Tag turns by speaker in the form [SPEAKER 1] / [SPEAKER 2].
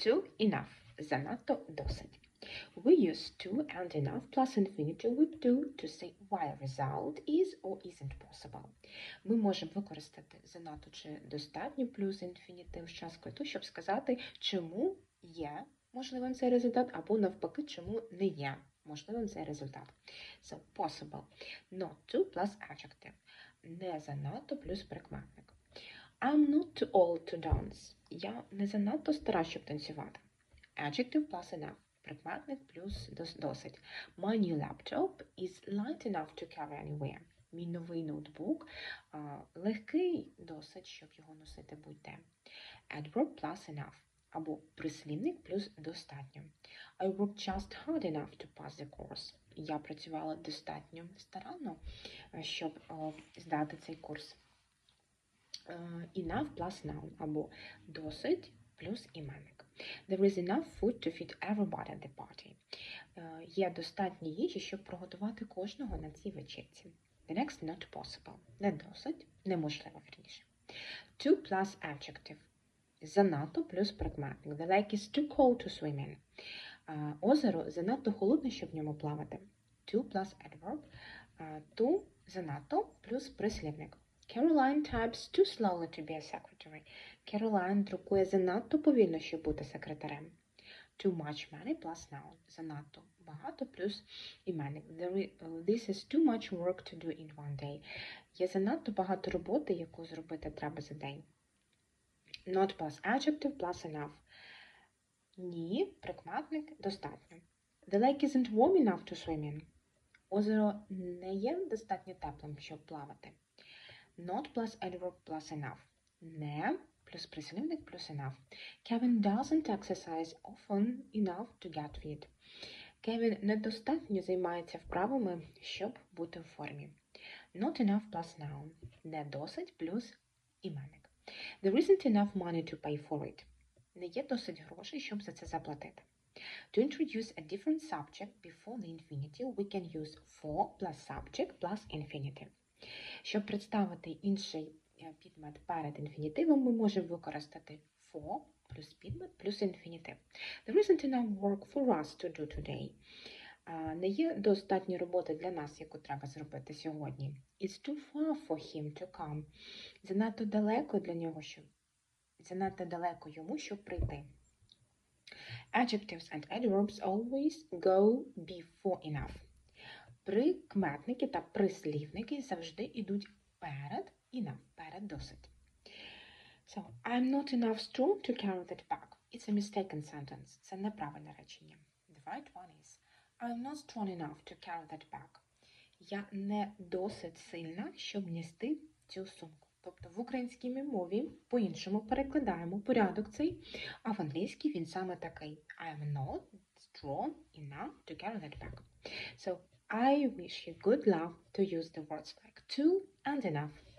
[SPEAKER 1] Too enough. Занадто досить. We use to and enough plus infinitive with to to say why result is or isn't possible. Ми можемо використати занадто чи достатньо плюс інфінітив з часткою то, щоб сказати, чому є можливим цей результат, або навпаки, чому не є можливим цей результат. So, possible. Not to plus adjective. Не занадто плюс прикметник. I'm not too old to dance. Я не занадто стара, щоб танцювати. Adjective plus enough. Прикметник плюс досить. My new laptop is light enough to carry anywhere. Мій новий ноутбук легкий досить, щоб його носити будь-де. Adverb plus enough. Або прислівник плюс достатньо. I worked just hard enough to pass the course. Я працювала достатньо старанно, щоб здати цей курс. Е, Enough plus noun або досить плюс іменник. There is enough food to feed everybody at the party. Е, Є достатньо їжі, щоб прогодувати кожного на цій вечірці. The next not possible. Не досить, неможливо вірніше. Too plus adjective. Занадто плюс прикметник. The lake is too cold to swim in. Е, Озеро занадто холодне, щоб в ньому плавати. Too plus adverb. To занадто плюс прислівник. Caroline types too slowly to be a secretary. Caroline друкує занадто повільно, щоб бути секретарем. Too much money plus noun. Занадто багато плюс іменник. This is too much work to do in one day. Є занадто багато роботи, яку зробити треба за день. Not plus adjective plus enough. Ні, прикметник достатньо. The lake isn't warm enough to swim in. Озеро не є достатньо теплим, щоб плавати. Not plus adverb plus enough. Не плюс прислівник плюс enough. Kevin doesn't exercise often enough to get fit. Кевін недостатньо займається вправами, щоб бути в формі. Not enough plus noun. Не досить плюс іменник. There isn't enough money to pay for it. Не є досить грошей, щоб за це заплатити. To introduce a different subject before the infinitive, we can use for plus subject plus infinitive. Щоб представити інший е, підмет перед інфінітивом, ми можемо використати for плюс підмет плюс інфінітив. There isn't enough work for us to do today. Не є достатньо роботи для нас, яку треба зробити сьогодні. It's too far for him to come. Занадто далеко для нього, щоб занадто далеко йому, щоб прийти. Adjectives and adverbs always go before enough. Прикметники та прислівники завжди йдуть перед enough, перед досить. So, I'm not enough strong to carry that bag. It's a mistaken sentence. Це неправильне речення. The right one is I'm not strong enough to carry that bag. Я не досить сильна, щоб нести цю сумку. Тобто в українській мові по-іншому перекладаємо порядок цей, а в англійській він саме такий I'm not strong enough to carry that bag. So I wish you good luck to use the words like to and enough.